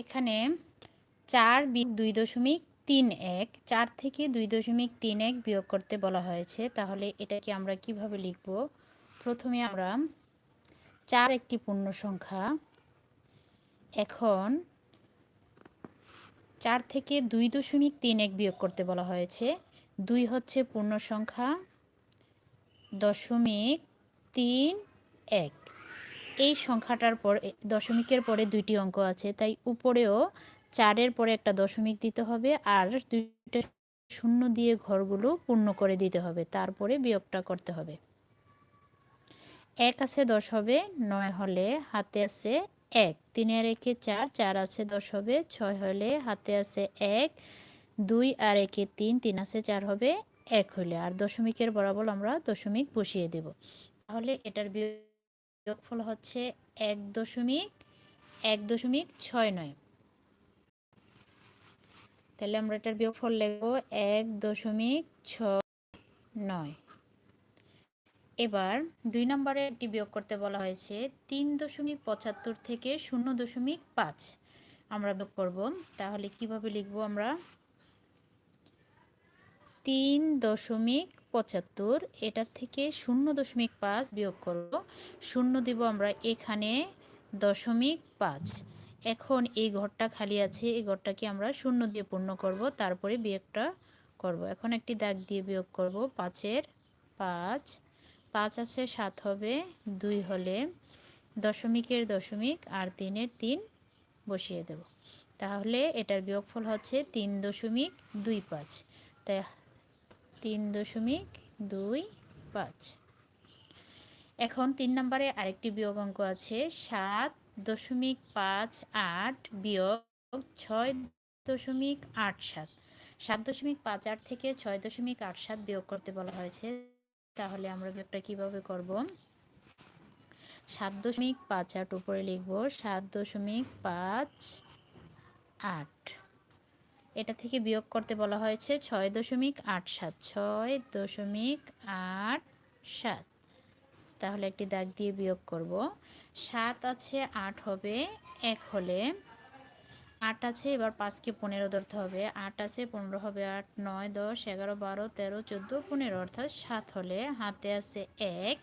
এখানে চার দুই দশমিক তিন এক, চার থেকে দুই দশমিক তিন এক বিয়োগ করতে বলা হয়েছে। তাহলে এটাকে আমরা কীভাবে লিখব? প্রথমে আমরা চার একটি পূর্ণ সংখ্যা, এখন চার থেকে দুই দশমিক তিন এক বিয়োগ করতে বলা হয়েছে। দুই হচ্ছে পূর্ণ সংখ্যা, দশমিক তিন এক। এই সংখ্যাটার পর দশমিকের পরে দুইটি অঙ্ক আছে। তাই উপরেও চারের পরে একটা দশমিক দিতে হবে আর দুইটা শূন্য দিয়ে ঘরগুলো পূর্ণ করে দিতে হবে। তারপরে বিয়োগটা করতে হবে। এক আছে দশ হবে, নয় হলে হাতে আছে এক। তিনের একে চার চার আছে দশ হবে, ছয় হলে হাতে আছে এক। দুই আর একে তিন তিন আছে চার হবে, এক হলে। আর দশমিকের বরাবর আমরা দশমিক বসিয়ে দেব। তাহলে এটার বিয়োগফল হচ্ছে এক দশমিক এক দশমিক ছয় নয়। তাহলে আমরা এটার বিয়োগফল লিখব এক দশমিক ছয় নয়। এবার দুই নম্বরে একটি বিয়োগ করতে বলা হয়েছে তিন দশমিক পঁচাত্তর থেকে শূন্য দশমিক পাঁচ। আমরা বিয়োগ করব, তাহলে কীভাবে লিখব আমরা? তিন দশমিক পঁচাত্তর, এটার থেকে শূন্য দশমিক পাঁচ বিয়োগ করব। শূন্য দিব আমরা এখানে দশমিক পাঁচ। এখন এই ঘরটা খালি আছে, এই ঘরটাকে আমরা শূন্য দিয়ে পূর্ণ করব, তারপরে বিয়োগটা করব। এখন একটি দাগ দিয়ে বিয়োগ করব, পাঁচের পাঁচ। পাঁচ আছে, সাত হবে, দুই হলে দশমিকের দশমিক আর তিনের তিন বসিয়ে দেব। তাহলে এটার বিয়োগফল হচ্ছে তিন দশমিক দুই পাঁচ। তাই তিন দশমিক দুই পাঁচ। এখন তিন নম্বরে আরেকটি বিয়োগ অঙ্ক আছে, সাত দশমিক পাঁচ আট বিয়োগ ছয় দশমিক আট সাত। সাত দশমিক পাঁচ আট থেকে ছয় দশমিক আট সাত বিয়োগ করতে বলা হয়েছে, তাহলে আমরা বিয়োগটা কীভাবে করব? সাত দশমিক পাঁচ আট উপরে লিখব, সাত দশমিক পাঁচ আট। এটা থেকে বিয়োগ করতে বলা হয়েছে ছয় দশমিক আট সাত, ছয় দশমিক আট সাত। তাহলে একটি দাগ দিয়ে বিয়োগ করব। সাত আছে, আট হবে, এক হলে আট আছে, এবার পাঁচকে পনেরো ধরতে হবে। আট আছে, পনেরো হবে, আট, নয়, দশ, এগারো, বারো, তেরো, চোদ্দ, পনেরো, অর্থাৎ সাত হলে হাতে আছে এক।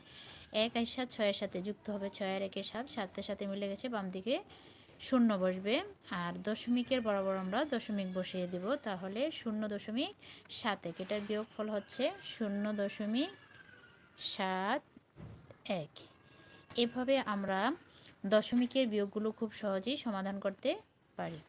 এক আর সাত ছয়ের সাথে যুক্ত হবে, ছয়ের একের সাত, সাতের সাথে মিলে গেছে বাম দিকে শূন্য বসবে। আর দশমিকের বরাবর আমরা দশমিক বসিয়ে দেব, তাহলে শূন্য দশমিক সাত এক এটার বিয়োগফল হচ্ছে শূন্য দশমিক সাত এক। এভাবে আমরা দশমিকের বিয়োগগুলো খুব সহজেই সমাধান করতে পারি।